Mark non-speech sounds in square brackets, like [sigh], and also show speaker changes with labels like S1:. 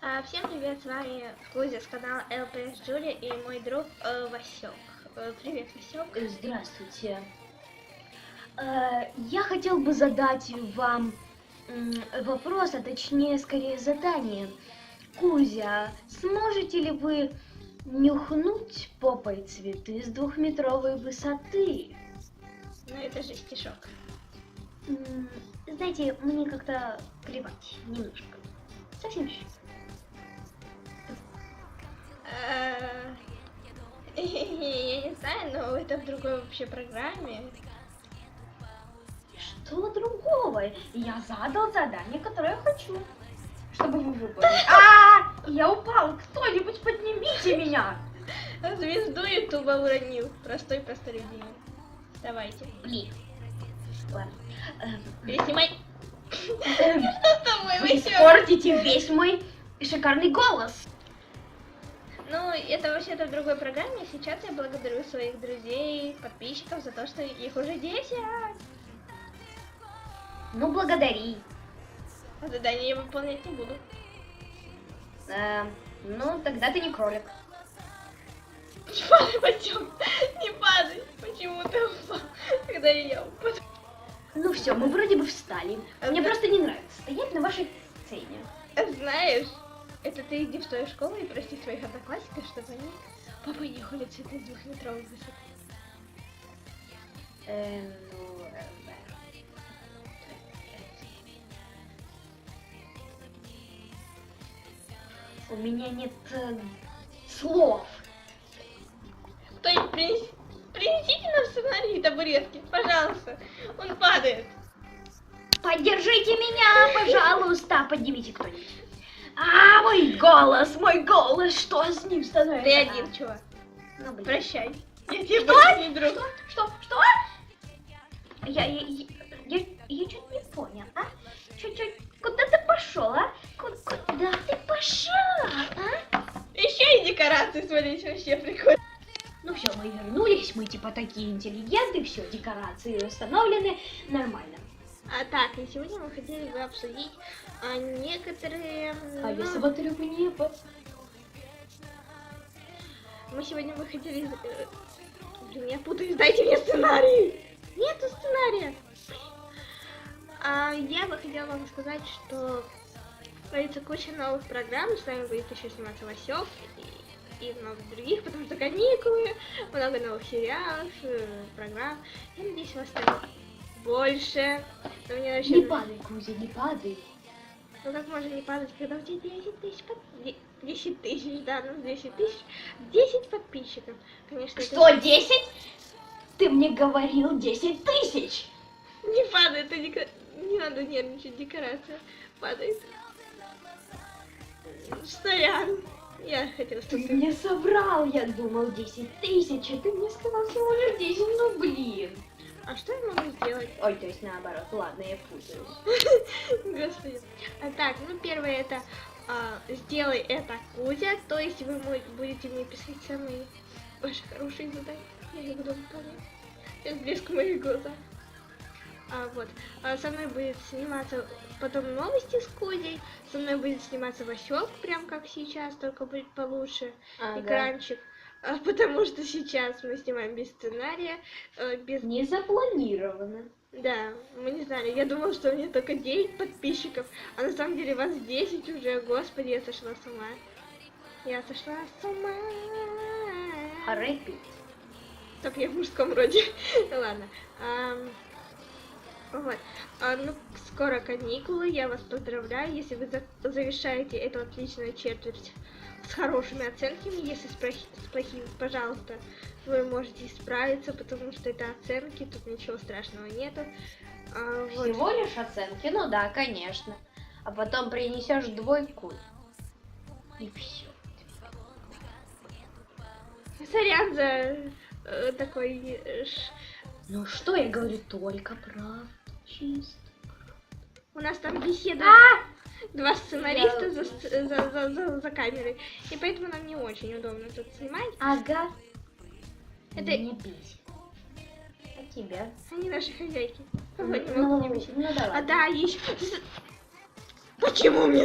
S1: А, Всем привет, с вами Кузя с канала LPS Джули и мой друг э, Васек. Э, Привет, Васек.
S2: Э, Здравствуйте. Э, Я хотел бы задать вам вопрос, а точнее, скорее, задание. Кузя, сможете ли вы нюхнуть попой цветы с двухметровой высоты?
S1: Ну это же стишок.
S2: Знаете, мне как-то плевать немножко. Совсем чуть-чуть.
S1: Э, [laughs] Я не знаю, но это в другой вообще программе.
S2: Что другого? Я задал задание, которое я хочу, чтобы вы выполнили. А, я упал. Кто-нибудь поднимите меня. [laughs]
S1: Звезду Ютуба уронил. Простой простолюдин. Давайте.
S2: Блин. Ладно.
S1: Переснимай. Что с тобой,
S2: Вы испортите весь мой шикарный голос.
S1: Это вообще-то в другой программе. Сейчас я благодарю своих друзей, подписчиков за то, что их уже 10.
S2: Ну, благодари.
S1: А задание я выполнять не буду.
S2: Эм, ну, тогда ты не кролик.
S1: Не падай, Васек, не падай. Почему ты упал, когда я упаду?
S2: Ну все, мы вроде бы встали. Мне
S1: Да.
S2: просто не нравится стоять на вашей сцене.
S1: Знаешь, это ты иди в свою школу и прости своих одноклассников, чтобы они папа не ходят цветы с двухметровой высоты.
S2: Эм, ну, эм, У меня нет э, слов.
S1: Кто-нибудь принес- принесите нам сценарий табуретки, пожалуйста. Он падает.
S2: Поддержите меня, пожалуйста, поднимите кто-нибудь. А, мой голос, мой голос, что с ним становится?
S1: Ты один, чувак.
S2: Ну, блин.
S1: Прощай. Я тебе не друг.
S2: Что? Что? Я, я, я, я, я чуть не понял, а? Чуть-чуть. Куда ты пошел, а? Ку- Куда ты пошел, а?
S1: Еще и декорации смотреть вообще прикольно.
S2: Ну все, мы вернулись, мы типа такие интеллигенты, все, декорации установлены, нормально.
S1: А так, и сегодня мы хотели бы обсудить а, некоторые...
S2: А
S1: ну,
S2: я смотрю в небо.
S1: Мы сегодня бы хотели... э, Блин, я путаюсь, дайте мне сценарий! Нету сценария! А, я бы хотела вам сказать, что появится куча новых программ, с вами будет еще сниматься Васек и, и много других, потому что каникулы, много новых сериалов, э, программ. Я надеюсь, вас станет больше. Но мне вообще...
S2: Не падай, Кузя, не падай.
S1: Ну как можно не падать, когда у тебя 10 тысяч под... де- 10 тысяч, да, ну 10 тысяч, 10 подписчиков. Конечно, это
S2: Что, 10? Ты мне говорил 10 тысяч.
S1: не падает, это дека- не надо нервничать, декорация падает. Сорян. Я хотела, чтобы ты...
S2: мне соврал, я думал 10 тысяч, а ты мне сказал всего лишь 10, ну блин.
S1: А что я могу сделать?
S2: Ой, то есть наоборот, ладно, я путаюсь. [laughs]
S1: Господи. А, так, ну первое это а, сделай это Кузя, то есть вы будете мне писать самые ваши хорошие задания. Я их буду выполнять. Сейчас блеск моих глазах. А, вот. А, со мной будет сниматься потом новости с Кузей. Со мной будет сниматься Васек, прям как сейчас, только будет получше экранчик. А, потому что сейчас мы снимаем без сценария, э, без
S2: Не запланировано.
S1: да, мы не знали. Я думала, что у меня только 9 подписчиков, а на самом деле вас 10 уже. Господи, я сошла с ума. Я сошла с ума.
S2: Рэпить.
S1: Стоп, я в мужском роде. [laughs] Ладно. Ам, Вот. А, ну, скоро каникулы. Я вас поздравляю, если вы за- завершаете эту отличную четверть с хорошими оценками. Если с, плохи- с плохими, пожалуйста, вы можете исправиться, потому что это оценки, тут ничего страшного нету. А, вот.
S2: Всего лишь оценки, ну да, конечно. А потом принесешь двойку. И все.
S1: Сорян за э, такой... э,
S2: Ну что я говорю, только правда. Чисто.
S1: У нас там беседа.
S2: А!
S1: Два сценариста за, за, за, за, за камерой. И поэтому нам не очень удобно тут снимать.
S2: Ага.
S1: Это-
S2: Не бесит. А тебя?
S1: Они наши хозяйки.
S2: Ну,
S1: бесить.
S2: ну да
S1: А да, еще... Почему мне